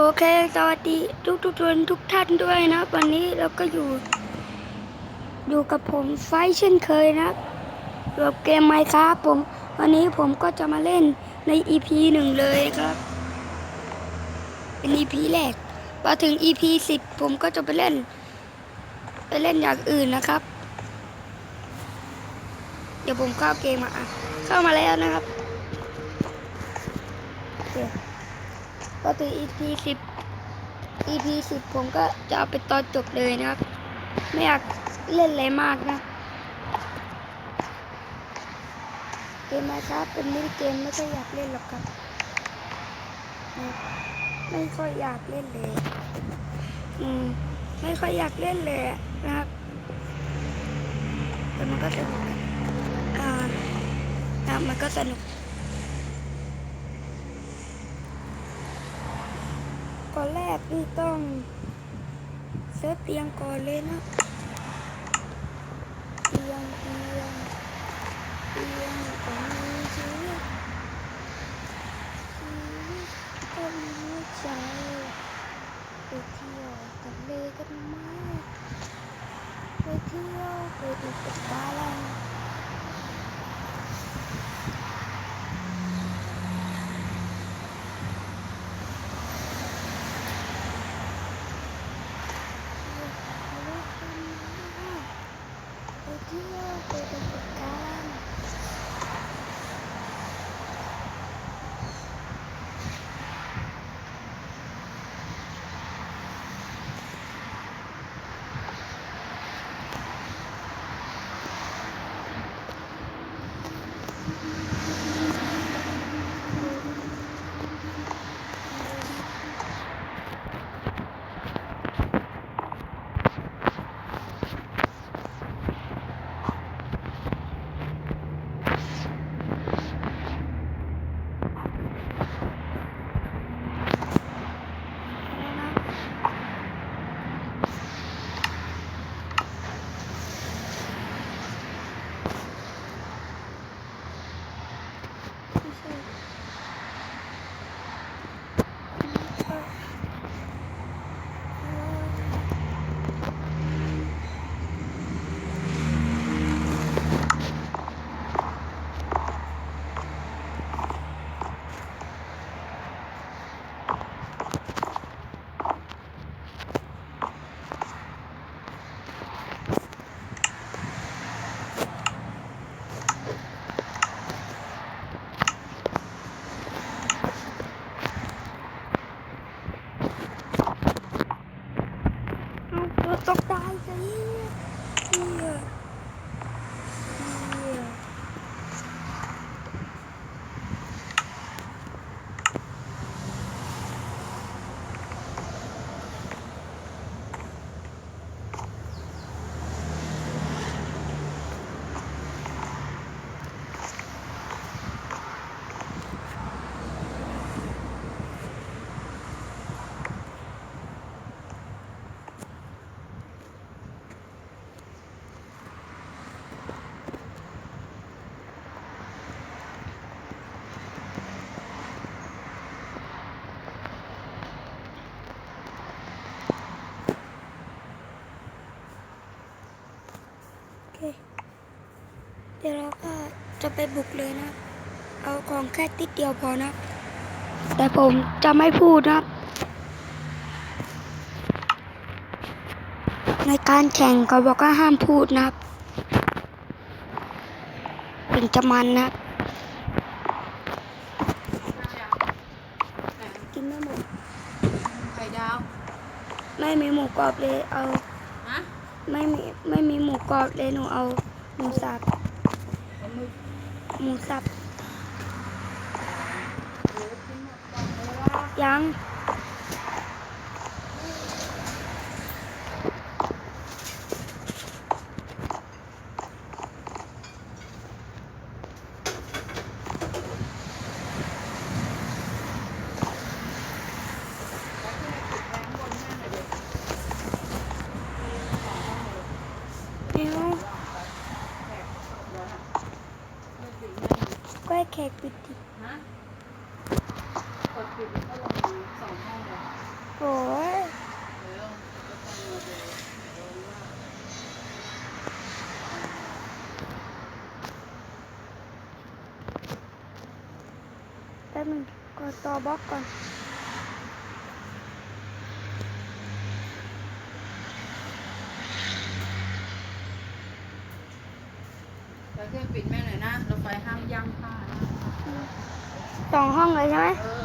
โอเค สวัสดีทุกทุกคนทุกท่านด้วยนะ วันนี้เราก็อยู่ อยู่กับผมไฟเช่นเคยนะกับเกมไมค์ครับผม วันนี้ผมก็จะมาเล่นใน EP หนึ่งเลยครับ เป็น EP แรกพอถึง EP สิบผมก็จะไปเล่น ไปเล่นอย่างอื่นนะครับ เดี๋ยวผมเข้าเกมมาเข้ามาแล้วนะครับโอ เคพอถึง EP สิบ EP สิบผมก็จะเอาไปตอนจบเลยนะครับ ไม่อยากเล่นอะไรมากนะ เกมมาครับเป็นมินิเกมไม่ค่อยอยากเล่นหรอกครับ ไม่ค่อยอยากเล่นเลย อืม ไม่ค่อยอยากเล่นเลยนะครับ แต่มันก็สนุกนะอ่านะมันก็สนุก อนแรกนี่ต้องเซตเตียงก่อนเลยนะเตียงเตียงเตียงของมีชีวิตชีวิตก็มีใจไปเที่ยวทะเลกันไหมไปเที่ยวไปดูปะการังไปเที่ยว ไปดูป จะไปบุกเลยนะ เอาของแค่ติดเดียวพอนะ แต่ผมจะไม่พูดนะในการแข่งเขาบอกว่าห้ามพูดนะครับถึงจะมันนะครับกินไม่หมดไข่ดาว ไม่มีหมูกรอบเลยเอา ฮะ ไม่มีไม่มีหมูกรอบเลยหนูเอาหมูสับปลาหมึก หมูสับ โอ้กินหมดกล่องเลยว่า ยัง เดี๋ยว ขกปิดดิฮะกดปิดแล้วก็ลงมาสองห้องเลยโอ้ยเดี๋ยวก็ต้องมาดูโดนว่าแป๊บนึงกดต่อบล็อกก่อน แล้ว เครื่องปิดแม่หน่อยนะรถไฟห้ามย่ำผ้านะ สองห้องเลยใช่ไหม เออ